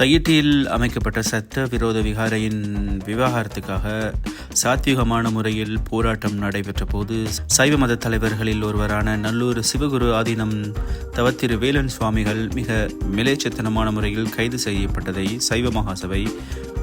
தையிட்டியில் அமைக்கப்பட்ட சட்ட விரோத விகாரையின் விவகாரத்துக்காக சாத்வீகமான முறையில் போராட்டம் நடைபெற்ற போது சைவ மத தலைவர்களில் ஒருவரான நல்லூர் சிவகுரு ஆதீனம் தவத்திரு வேலன் சுவாமிகள் மிக மிலேச்சத்தனமான முறையில் கைது செய்யப்பட்டதை சைவ மகாசபை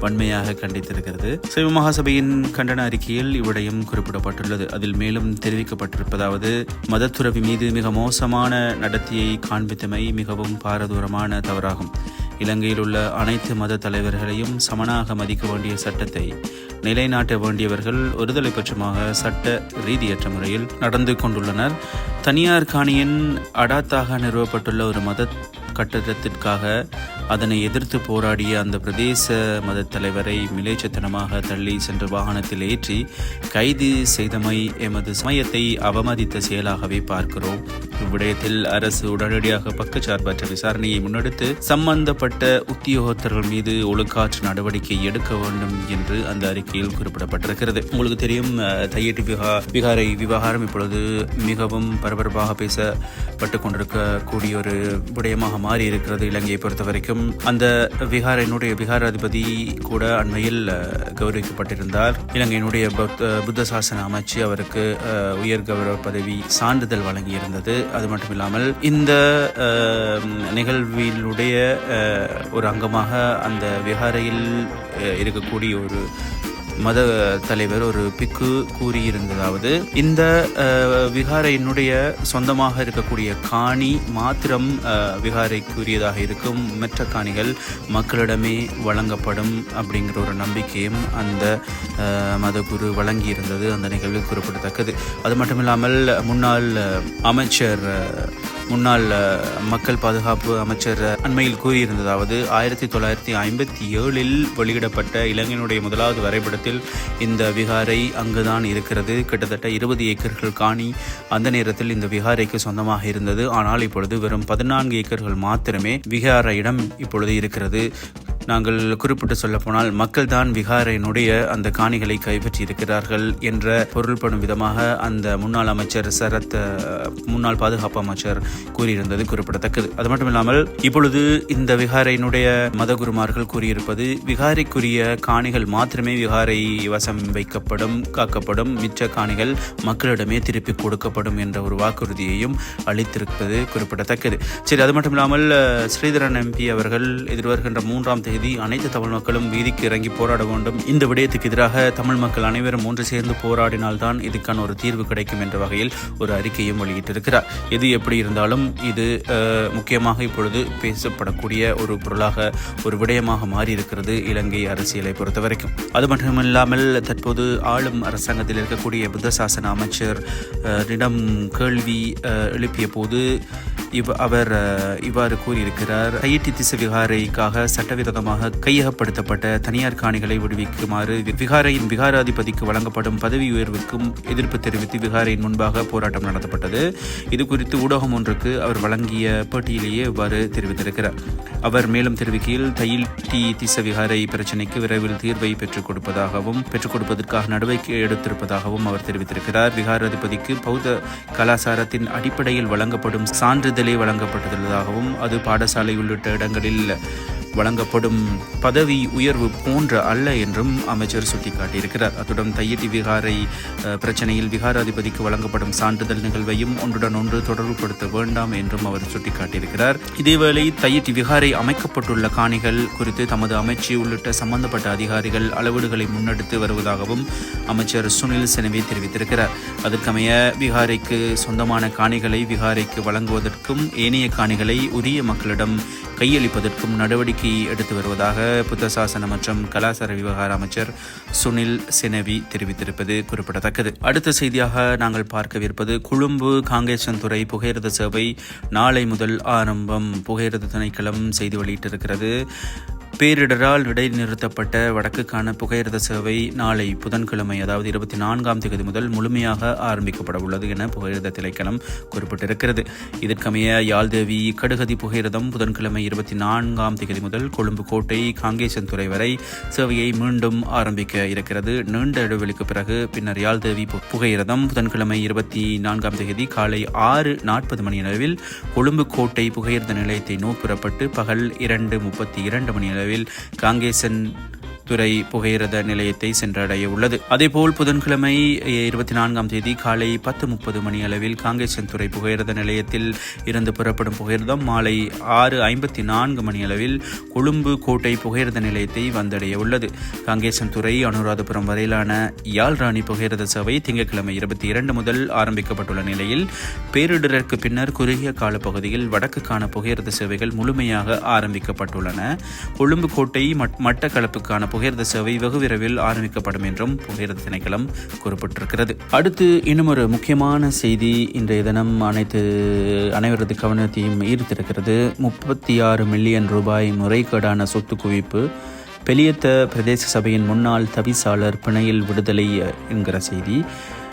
வன்மையாக கண்டித்திருக்கிறது. சைவ மகாசபையின் கண்டன அறிக்கையில் இவ்விடயம் குறிப்பிடப்பட்டுள்ளது. அதில் மேலும் தெரிவிக்கப்பட்டிருப்பதாவது மதத்துறவி மீது மிக மோசமான நடத்தியை காண்பித்தமை மிகவும் பாரதூரமான தவறாகும். இலங்கையில் உள்ள அனைத்து மத தலைவர்களையும் சமனாக மதிக்க வேண்டிய சட்டத்தை நிலைநாட்ட வேண்டியவர்கள் ஒருதலை பட்சமாக சட்ட ரீதியற்ற முறையில் நடந்து கொண்டுள்ளனர். தனியார் காணியின் அடாத்தாக நிறுவப்பட்டுள்ள ஒரு மத கட்டடத்திற்காக அதனை எதிர்த்து போராடிய அந்த பிரதேச மத தலைவரை மிலேச்சத்தனமாக தள்ளி சென்ற வாகனத்தில் ஏற்றி கைது செய்தமை எமது சமயத்தை அவமதித்த செயலாகவே பார்க்கிறோம். இவ்விடயத்தில் அரசு உடனடியாக பக்கச்சார்பற்ற விசாரணையை முன்னெடுத்து சம்பந்தப்பட்ட உத்தியோகத்தர்கள் மீது ஒழுக்காற்று நடவடிக்கை எடுக்க வேண்டும் என்று அந்த அறிக்கையில் குறிப்பிடப்பட்டிருக்கிறது. உங்களுக்கு தெரியும் அஹ், தையிட்டி விஹா விகாரை விவகாரம் இப்பொழுது மிகவும் பரபரப்பாக பேசப்பட்டு கொண்டிருக்கக்கூடிய ஒரு விடயமாக மாறி இருக்கிறது இலங்கையை பொறுத்த வரைக்கும் அந்த விகாரினுடைய விகாராதிபதி கூட அண்மையில் கௌரவிக்கப்பட்டிருந்தார். இலங்கையினுடைய புத்த சாசன அமைச்சு அவருக்கு உயர் கௌரவ பதவி சான்றிதழ் வழங்கியிருந்தது. அது மட்டும் இல்லாமல் இந்த நிகழ்வினுடைய ஒரு அங்கமாக அந்த விகாரையில் இருக்கக்கூடிய ஒரு மத தலைவர் ஒரு பிக்கு கூறியிருந்ததாவது இந்த விகாரையினுடைய சொந்தமாக இருக்கக்கூடிய காணி மாத்திரம் விகாரைக்குரியதாக இருக்கும். மற்ற காணிகள் மக்களிடமே வழங்கப்படும் அப்படிங்கிற ஒரு நம்பிக்கையும் அந்த மதகுரு வழங்கியிருந்தது அந்த நிகழ்வில் குறிப்பிடத்தக்கது. அது மட்டும் இல்லாமல் முன்னாள் அமைச்சர் முன்னாள் மக்கள் பாதுகாப்பு அமைச்சர் அண்மையில் கூறியிருந்ததாவது ஆயிரத்தி தொள்ளாயிரத்தி ஐம்பத்தி ஏழில் வெளியிடப்பட்ட இலங்கையினுடைய முதலாவது வரைபடத்தில் இந்த விகாரை அங்குதான் இருக்கிறது. கிட்டத்தட்ட இருபது ஏக்கர்கள் காணி அந்த நேரத்தில் இந்த விகாரைக்கு சொந்தமாக இருந்தது. ஆனால் இப்பொழுது வெறும் பதினான்கு ஏக்கர்கள் மாத்திரமே விகாரையிடம் இப்பொழுது இருக்கிறது. நாங்கள் குறிப்பிட்டு சொல்லப்போனால் மக்கள் தான் விகாரையினுடைய அந்த காணிகளை கைப்பற்றியிருக்கிறார்கள் என்ற பொருள்படும் விதமாக அந்த முன்னாள் அமைச்சர் சரத் முன்னாள் பாதுகாப்பு அமைச்சர் கூறியிருந்தது குறிப்பிடத்தக்கது. அது மட்டும் இல்லாமல் இப்பொழுது இந்த விகாரையினுடைய மதகுருமார்கள் கூறியிருப்பது விகாரைக்குரிய காணிகள் மாத்திரமே விகாரை வசம் வைக்கப்படும் காக்கப்படும் மிச்ச காணிகள் மக்களிடமே திருப்பி கொடுக்கப்படும் என்ற ஒரு வாக்குறுதியையும் அளித்திருப்பது குறிப்பிடத்தக்கது. சரி அது மட்டும் இல்லாமல் ஸ்ரீதரன் எம்பி அவர்கள் எதிர்வருகின்ற மூன்றாம் தேதி அனைத்து தமிழ் மக்களும் வீதிக்கு இறங்கி போராட வேண்டும். இந்த விடயத்துக்கு எதிராக தமிழ் மக்கள் அனைவரும் ஒன்று சேர்ந்து போராடினால்தான் இதுக்கான ஒரு தீர்வு கிடைக்கும் என்ற வகையில் ஒரு அறிக்கையும் வெளியிட்டிருக்கிறார். எது எப்படி இருந்தாலும் இது முக்கியமாக இப்பொழுது பேசப்படக்கூடிய ஒரு பொருளாக ஒரு விடயமாக மாறி இருக்கிறது இலங்கை அரசியலை பொறுத்த வரைக்கும் அது மட்டுமில்லாமல் தற்போது ஆளும் அரசாங்கத்தில் இருக்கக்கூடிய புத்த சாசன அமைச்சர் இடம் கேள்வி எழுப்பிய போது இவ் அவர் இவ்வாறு கூறியிருக்கிறார். கையிட்டி திசை விகாரைக்காக சட்டவிரோதமாக கையகப்படுத்தப்பட்ட தனியார் காணிகளை விடுவிக்குமாறு விகாரையின் விகாராதிபதிக்கு வழங்கப்படும் பதவி உயர்வுக்கும் எதிர்ப்பு தெரிவித்து விகாரையின் முன்பாக போராட்டம் நடத்தப்பட்டது. இது குறித்து ஊடகம் ஒன்றுக்கு அவர் வழங்கிய பேட்டியிலேயே இவ்வாறு தெரிவித்திருக்கிறார். அவர் மேலும் தெரிவிக்கையில் தையில் டி திச விகாரை பிரச்சினைக்கு விரைவில் தீர்வை பெற்றுக் கொடுப்பதாகவும் பெற்றுக் கொடுப்பதற்காக நடவடிக்கை எடுத்திருப்பதாகவும் அவர் தெரிவித்திருக்கிறார். விகாராதிபதிக்கு பௌத்த கலாச்சாரத்தின் அடிப்படையில் வழங்கப்படும் சான்று விடுதலை வழங்கப்பட்டுள்ளதாகவும் அது பாடசாலை உள்ளிட்ட இடங்களில் வழங்கப்படும் பதவி உயர்வு போன்ற அல்ல என்றும் அமைச்சர் சுட்டிக்காட்டியிருக்கிறார். அத்துடன் தையிட்டி விகாரை பிரச்சனையில் விகாராதிபதிக்கு வழங்கப்படும் சான்றிதழ் நிகழ்வையும் ஒன்றுடன் ஒன்று தொடர்புபடுத்த வேண்டாம் என்றும் அவர் சுட்டிக்காட்டியிருக்கிறார். இதேவேளை தையிட்டி விகாரை அமைக்கப்பட்டுள்ள காணிகள் குறித்து தமது அமைச்சு உள்ளிட்ட சம்பந்தப்பட்ட அதிகாரிகள் அளவீடுகளை முன்னெடுத்து வருவதாகவும் அமைச்சர் சுனில் செனவி தெரிவித்திருக்கிறார். அதற்கமைய விகாரைக்கு சொந்தமான காணிகளை விகாரைக்கு வழங்குவதற்கும் ஏனைய காணிகளை உரிய மக்களிடம் கையளிப்பதற்கும் நடவடிக்கை எடுத்து வருவதாக புத்தசாசன மற்றும் கலாச்சார விவகார அமைச்சர் சுனில் செனவி தெரிவித்திருப்பது குறிப்பிடத்தக்கது. அடுத்த செய்தியாக நாங்கள் பார்க்கவிருப்பது கொழும்பு காங்கேசன்துறை புகையிரத சேவை நாளை முதல் ஆரம்பம். புகையிரத திணைக்களம் செய்தி வெளியிட்டிருக்கிறது. பேரிடரால் இடைநிறுத்தப்பட்ட வடக்குக்கான புகையிரத சேவை நாளை புதன்கிழமை அதாவது இருபத்தி நான்காம் தேதி முதல் முழுமையாக ஆரம்பிக்கப்பட உள்ளது என புகையிரத திணைக்களம் குறிப்பிட்டிருக்கிறது. இதற்கமைய யாழ்தேவி கடுகதி புகையிரதம் புதன்கிழமை இருபத்தி நான்காம் தேதி முதல் கொழும்பு கோட்டை காங்கேசன்துறை வரை சேவையை மீண்டும் ஆரம்பிக்க இருக்கிறது. நீண்ட இடைவெளிக்கு பிறகு பின்னர் யாழ்தேவி பு- புகையிரதம் புதன்கிழமை இருபத்தி நான்காம் தேதி காலை ஆறு நாற்பது மணி அளவில் கொழும்பு கோட்டை புகையிரத நிலையத்தை நோக்கி புறப்பட்டு பகல் இரண்டு முப்பத்தி இரண்டு மணி அளவில் அளவில் காங்கேசன் துறை புகையிரத நிலையத்தை சென்றடைய உள்ளது. அதேபோல் புதன்கிழமை இருபத்தி நான்காம் தேதி காலை பத்து முப்பது மணி அளவில் காங்கேசன் துறை புகையிரத நிலையத்தில் இருந்து புறப்படும் புகையிரதம் மாலை ஆறு ஐம்பத்தி நான்கு மணி அளவில் கொழும்பு கோட்டை புகையிரத நிலையத்தை வந்தடைய உள்ளது. காங்கேசன் துறை அனுராதபுரம் வரையிலான யாழ்ராணி புகையிரத சேவை திங்கட்கிழமை இருபத்தி இரண்டு முதல் ஆரம்பிக்கப்பட்டுள்ள நிலையில் பேரிடருக்கு பின்னர் குறுகிய காலப்பகுதியில் வடக்குக்கான புகையிரத சேவைகள் முழுமையாக ஆரம்பிக்கப்பட்டுள்ளன. கொழும்பு கோட்டை மட்டக்களப்புக்கான புகையிரத சேவை வெகு விரைவில் ஆரம்பிக்கப்படும் என்றும் புகையிரத திணைக்களம் குறிப்பிட்டிருக்கிறது. அடுத்து இன்னும் ஒரு முக்கியமான செய்தி. இன்றைய தினம் அனைத்து அனைவரது கவனத்தையும் ஈர்த்திருக்கிறது. முப்பத்தி ஆறு மில்லியன் ரூபாய் முறைகேடான சொத்து குவிப்பு. பெலியத்த பிரதேச சபையின் முன்னாள் தவிசாளர் பிணையில் விடுதலை என்கிற செய்தி.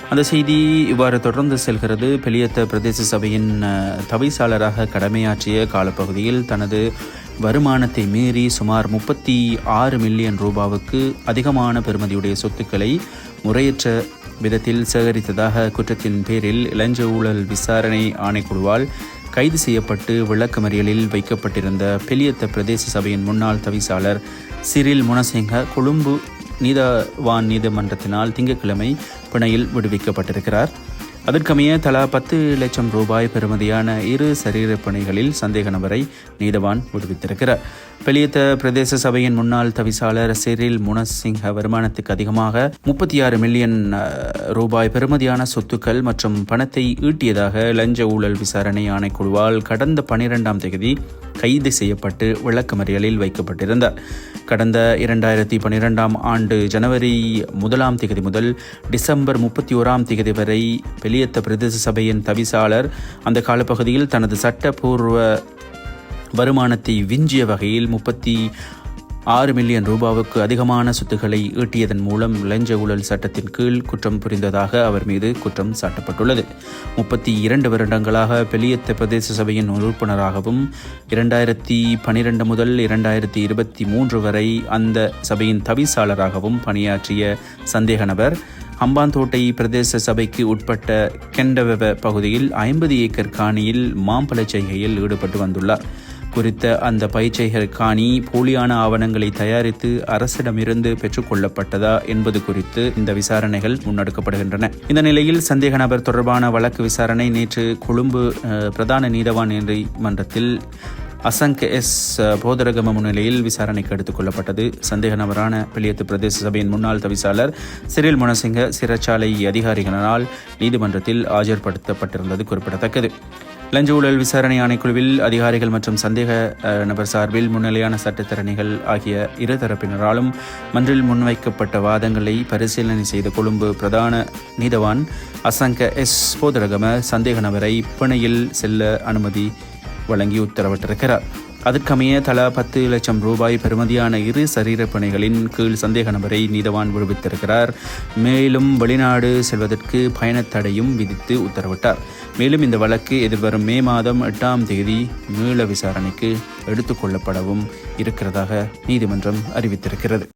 அந்த செய்தி இவ்வாறு தொடர்ந்து செல்கிறது. பெலியத்த பிரதேச சபையின் தவிசாளராக கடமையாற்றிய காலப்பகுதியில் தனது வருமானத்தை மீறி சுமார் முப்பத்தி ஆறு மில்லியன் ரூபாவுக்கு அதிகமான பெறுமதியுடைய சொத்துக்களை முறையற்ற விதத்தில் சேகரித்ததாக குற்றத்தின் பேரில் இளஞ்ச ஊழல் விசாரணை ஆணைக்குழுவால் கைது செய்யப்பட்டு விளக்கமறியலில் வைக்கப்பட்டிருந்த பெலியத்த பிரதேச சபையின் முன்னாள் தவிசாளர் சிறில் முனசிங்க கொழும்பு நீதவான் நீதிமன்றத்தினால் திங்கட்கிழமை பிணையில் விடுவிக்கப்பட்டிருக்கிறார். அதற்கமைய தலா பத்து லட்சம் ரூபாய் பெறுமதியான இரு சரீர பணிகளில் சந்தேக நபரை நீதவான் விடுவித்திருக்கிறார். பெலியத்த பிரதேச சபையின் முன்னாள் தவிசாளர் செரில் முனசிங்க வருமானத்துக்கு அதிகமாக முப்பத்தி ஆறு மில்லியன் ரூபாய் பெறுமதியான சொத்துக்கள் மற்றும் பணத்தை ஈட்டியதாக லஞ்ச ஊழல் விசாரணை ஆணைக்குழுவால் கடந்த பனிரெண்டாம் தேதி கைது செய்யப்பட்டு விளக்கமறியலில் வைக்கப்பட்டிருந்தார். கடந்த இரண்டாயிரத்தி பன்னிரெண்டாம் ஆண்டு ஜனவரி முதலாம் தேதி முதல் டிசம்பர் முப்பத்தி ஓராம் தேதி வரை வெளியத்த பிரதேச சபையின் தவிசாளர் அந்த காலப்பகுதியில் தனது சட்டப்பூர்வ வருமானத்தை விஞ்சிய வகையில் முப்பத்தி ஆறு மில்லியன் ரூபாவுக்கு அதிகமான சொத்துக்களை ஈட்டியதன் மூலம் லஞ்ச ஊழல் சட்டத்தின் கீழ் குற்றம் புரிந்ததாக அவர் மீது குற்றம் சாட்டப்பட்டுள்ளது. முப்பத்தி இரண்டு வருடங்களாக பெலியத்த பிரதேச சபையின் உறுப்பினராகவும் இரண்டாயிரத்தி பனிரெண்டு முதல் இரண்டாயிரத்தி இருபத்தி மூன்று வரை அந்த சபையின் தவிசாளராகவும் பணியாற்றிய சந்தேக நபர் ஹம்பாந்தோட்டை பிரதேச சபைக்கு உட்பட்ட கெண்டவெவ பகுதியில் ஐம்பது ஏக்கர் காணியில் மாம்பழச் செய்கையில் ஈடுபட்டு வந்துள்ளார். குறித்த அந்த பயிற்சிகள் காணி போலியான ஆவணங்களை தயாரித்து அரசிடமிருந்து பெற்றுக்கொள்ளப்பட்டதா என்பது குறித்து இந்த விசாரணைகள் முன்னெடுக்கப்படுகின்றன. இந்த நிலையில் சந்தேக நபர் தொடர்பான வழக்கு விசாரணை நேற்று கொழும்பு பிரதான நீதவான் நீதிமன்றத்தில் அசங்க எஸ் போதரகம முன்னிலையில் விசாரணைக்கு எடுத்துக் கொள்ளப்பட்டது. சந்தேக நபரான பிள்ளையத்து பிரதேச சபையின் முன்னாள் தவிசாளர் சிறில் முனசிங்க சிறைச்சாலை அதிகாரிகளால் நீதிமன்றத்தில் ஆஜர்படுத்தப்பட்டிருந்தது குறிப்பிடத்தக்கது. லஞ்ச ஊழல் விசாரணை ஆணைக்குழுவில் அதிகாரிகள் மற்றும் சந்தேக நபர் சார்பில் முன்னிலையான சட்டத்திறனிகள் ஆகிய இரு தரப்பினராலும் மன்றில் முன்வைக்கப்பட்ட வாதங்களை பரிசீலனை செய்த கொழும்பு பிரதான நீதவான் அசங்க எஸ் போதரகம சந்தேக நபரை பிணையில் செல்ல அனுமதி வழங்கி உத்தரவிட்டிருக்கிறார். அதற்கமைய தலா பத்து லட்சம் ரூபாய் பெறுமதியான இரு சரீர பணிகளின் கீழ் சந்தேக நபரை நீதவான் விடுவித்திருக்கிறார். மேலும் வெளிநாடு செல்வதற்கு பயணத்தடையும் விதித்து உத்தரவிட்டார். மேலும் இந்த வழக்கு எதிர்வரும் மே மாதம் எட்டாம் தேதி மீள விசாரணைக்கு எடுத்துக்கொள்ளப்படவும் இருக்கிறதாக நீதிமன்றம் அறிவித்திருக்கிறது.